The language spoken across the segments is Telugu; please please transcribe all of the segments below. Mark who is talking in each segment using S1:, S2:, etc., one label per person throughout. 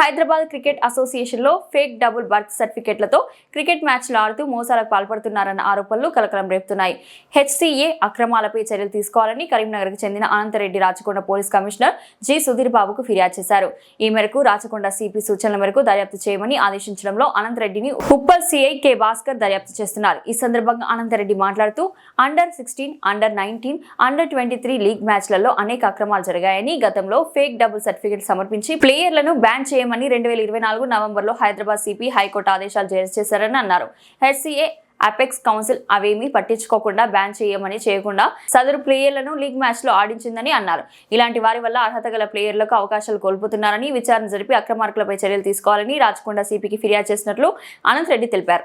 S1: హైదరాబాద్ క్రికెట్ అసోసియేషన్లో ఫేక్ డబుల్ బర్త్ సర్టిఫికెట్లతో క్రికెట్ మ్యాచ్లు ఆడుతూ మోసాలకు పాల్పడుతున్నారన్న ఆరోపణలు కలకలం రేపుతున్నాయి. హెచ్సిఏ అక్రమాలపై చర్యలు తీసుకోవాలని కరీంనగర్కు చెందిన Anantha Reddy Rachakonda police commissioner G Sudheer బాబుకు ఫిర్యాదు చేశారు. ఈ మేరకు రాచకొండ సిపి సూచనల మేరకు దర్యాప్తు చేయమని ఆదేశించడంలో అనంతరెడ్డిని ఉప్పల్ సిఐ కె భాస్కర్ దర్యాప్తు చేస్తున్నారు. ఈ సందర్భంగా అనంతరెడ్డి మాట్లాడుతూ under sixteen under nineteen under twenty three league మ్యాచ్లలో అనేక అక్రమాలు జరిగాయని గతంలో ఫేక్ డబుల్ సర్టిఫికెట్ సమర్పించి ప్లేయర్లను బ్యాన్ చేయమని రెండు వేల ఇరవై నాలుగు నవంబర్లో హైదరాబాద్ సిపి హైకోర్టు ఆదేశాలు జారీ చేశారని అన్నారు. హెచ్సిఏ అపెక్స్ కౌన్సిల్ అవేమీ పట్టించుకోకుండా బ్యాన్ చేయమని చేయకుండా సదరు ప్లేయర్లను లీగ్ మ్యాచ్లో ఆడించిందని అన్నారు. ఇలాంటి వారి వల్ల అర్హత గల ప్లేయర్లకు అవకాశాలు కోల్పోతున్నారని విచారణ జరిపి అక్రమార్కులపై చర్యలు తీసుకోవాలని రాచకొండ సిపికి ఫిర్యాదు చేసినట్లు అనంత్ రెడ్డి తెలిపారు.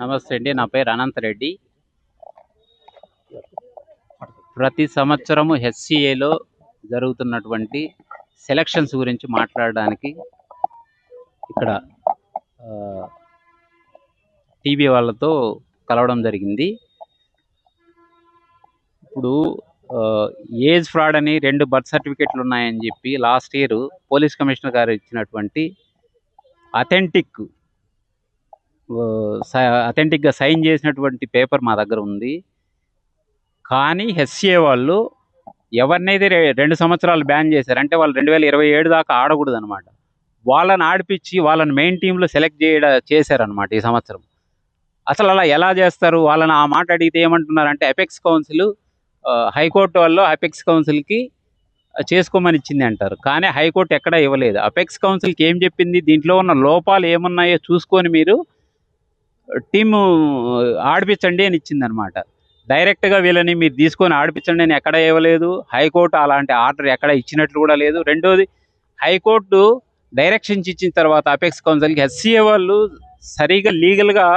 S2: నమస్తే అండి నా పేరు అనంత్ రెడ్డి. ప్రతి సంవత్సరము హెచ్సిఏలో జరుగుతున్నటువంటి సెలక్షన్స్ గురించి మాట్లాడడానికి ఇక్కడ టీవీ వాళ్ళతో కలవడం జరిగింది. ఇప్పుడు ఏజ్ ఫ్రాడ్ అని రెండు బర్త్ సర్టిఫికెట్లు ఉన్నాయని చెప్పి లాస్ట్ ఇయర్ పోలీస్ కమిషనర్ గారు ఇచ్చినటువంటి అథెంటిక్ అథెంటిక్గా సైన్ చేసినటువంటి పేపర్ మా దగ్గర ఉంది. కానీ హెచ్సిఏ వాళ్ళు ఎవరినైతే రెండు సంవత్సరాలు బ్యాన్ చేశారు అంటే వాళ్ళు రెండు వేల ఇరవై ఏడు దాకా ఆడకూడదు అనమాట వాళ్ళని ఆడిపించి వాళ్ళని మెయిన్ టీంలో సెలెక్ట్ చేయడ చేశారనమాట ఈ సంవత్సరం. అసలు అలా ఎలా చేస్తారు? వాళ్ళని ఆ మాట అడిగితే ఏమంటున్నారంటే అపెక్స్ కౌన్సిల్ హైకోర్టు వాళ్ళు అపెక్స్ కౌన్సిల్కి చేసుకోమని ఇచ్చింది అంటారు. కానీ హైకోర్టు ఎక్కడా ఇవ్వలేదు. అపెక్స్ కౌన్సిల్కి ఏం చెప్పింది? దీంట్లో ఉన్న లోపాలు ఏమున్నాయో చూసుకొని మీరు టీము ఆడిపించండి అని ఇచ్చిందనమాట. డైరెక్ట్గా వీళ్ళని మీరు తీసుకొని ఆడిపించండి అని ఎక్కడ ఇవ్వలేదు. హైకోర్టు అలాంటి ఆర్డర్ ఎక్కడ ఇచ్చినట్లు కూడా లేదు. రెండోది హైకోర్టు డైరెక్షన్స్ ఇచ్చిన తర్వాత అపెక్స్ కౌన్సిల్కి ఎస్సీఏ వాళ్ళు సరిగా లీగల్గా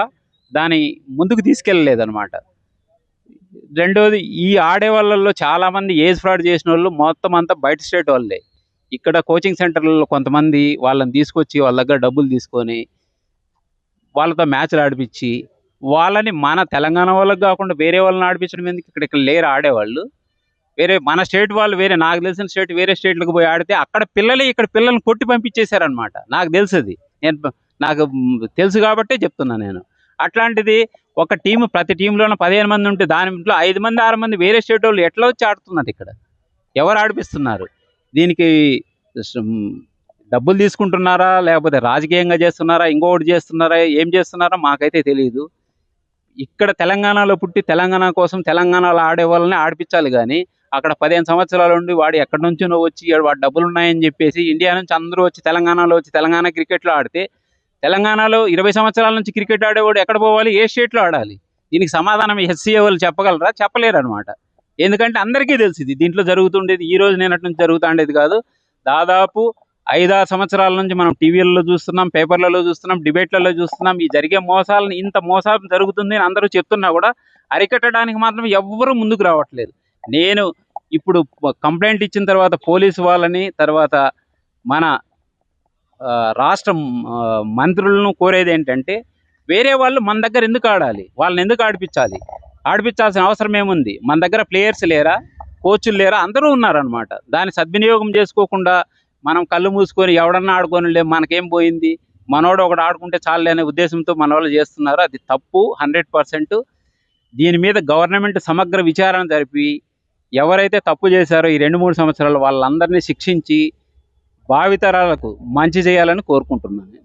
S2: దాని ముందుకు తీసుకెళ్ళలేదు అనమాట రెండోది ఈ ఆడే వాళ్ళల్లో చాలామంది ఏజ్ ఫ్రాడ్ చేసిన వాళ్ళు మొత్తం అంతా బయట స్టేట్ వాళ్ళే. ఇక్కడ కోచింగ్ సెంటర్లలో కొంతమంది వాళ్ళని తీసుకొచ్చి వాళ్ళ దగ్గర డబ్బులు తీసుకొని వాళ్ళతో మ్యాచ్లు ఆడిపించి వాళ్ళని మన తెలంగాణ వాళ్ళకి కాకుండా వేరే వాళ్ళని ఆడిపించడం ఎందుకు? ఇక్కడ ఇక్కడ లేరు ఆడేవాళ్ళు. వేరే మన స్టేట్ వాళ్ళు వేరే నాకు తెలిసిన స్టేట్ వేరే స్టేట్లకు పోయి ఆడితే అక్కడ పిల్లలే ఇక్కడ పిల్లల్ని కొట్టి పంపించేశారనమాట నాకు తెలుసు నేను నాకు తెలుసు కాబట్టే చెప్తున్నా నేను. అట్లాంటిది ఒక టీం ప్రతి టీంలోనే పదిహేను మంది ఉంటే దానిలో ఐదు మంది ఆరు మంది వేరే స్టేట్ వాళ్ళు ఎట్లా వచ్చి ఆడుతున్నారు ఇక్కడ? ఎవరు ఆడిపిస్తున్నారు? దీనికి డబ్బులు తీసుకుంటున్నారా? లేకపోతే రాజకీయంగా చేస్తున్నారా? ఇంకొకటి చేస్తున్నారా? ఏం చేస్తున్నారా మాకైతే తెలియదు ఇక్కడ తెలంగాణలో పుట్టి తెలంగాణ కోసం తెలంగాణలో ఆడే వాళ్ళని ఆడిపించాలి కానీ అక్కడ పదిహేను సంవత్సరాలు ఉండి వాడు ఎక్కడి నుంచినో వచ్చి వాడు డబ్బులు ఉన్నాయని చెప్పేసి ఇండియా నుంచి అందరూ వచ్చి తెలంగాణలో వచ్చి తెలంగాణ క్రికెట్లో ఆడితే తెలంగాణలో ఇరవై సంవత్సరాల నుంచి క్రికెట్ ఆడేవాడు ఎక్కడ పోవాలి? ఏ స్టేట్లో ఆడాలి? దీనికి సమాధానం ఎస్సీ వాళ్ళు చెప్పగలరా? చెప్పలేరు అనమాట ఎందుకంటే అందరికీ తెలిసింది దీంట్లో జరుగుతుండేది ఈ రోజు నేనటి నుంచి జరుగుతుండేది కాదు. దాదాపు ఐదారు సంవత్సరాల నుంచి మనం టీవీలలో చూస్తున్నాం పేపర్లలో చూస్తున్నాం డిబేట్లలో చూస్తున్నాం. ఈ జరిగే మోసాలను ఇంత మోసాలు జరుగుతుంది అని అందరూ చెప్తున్నా కూడా అరికట్టడానికి మాత్రం ఎవ్వరూ ముందుకు రావట్లేదు. నేను ఇప్పుడు కంప్లైంట్ ఇచ్చిన తర్వాత పోలీసు వాళ్ళని తర్వాత మన రాష్ట్ర మంత్రులను కోరేది ఏంటంటే వేరే వాళ్ళు మన దగ్గర ఎందుకు ఆడాలి? వాళ్ళని ఎందుకు ఆడిపించాలి? ఆడిపించాల్సిన అవసరం ఏముంది? మన దగ్గర ప్లేయర్స్ లేరా? కోచ్లు లేరా? అందరూ ఉన్నారనమాట దాన్ని సద్వినియోగం చేసుకోకుండా మనం కళ్ళు మూసుకొని ఎవడన్నా ఆడుకొని లే మనకేం పోయింది? మనోడు ఒకడు ఆడుకుంటే చాలు అనే ఉద్దేశంతో మన వాళ్ళు చేస్తున్నారు. అది తప్పు హండ్రెడ్ పర్సెంట్. దీని మీద గవర్నమెంట్ సమగ్ర విచారణ జరిపి ఎవరైతే తప్పు చేశారో ఈ రెండు మూడు సంవత్సరాలు వాళ్ళందరినీ శిక్షించి భావితరాలకు మంచి చేయాలని కోరుకుంటున్నాను.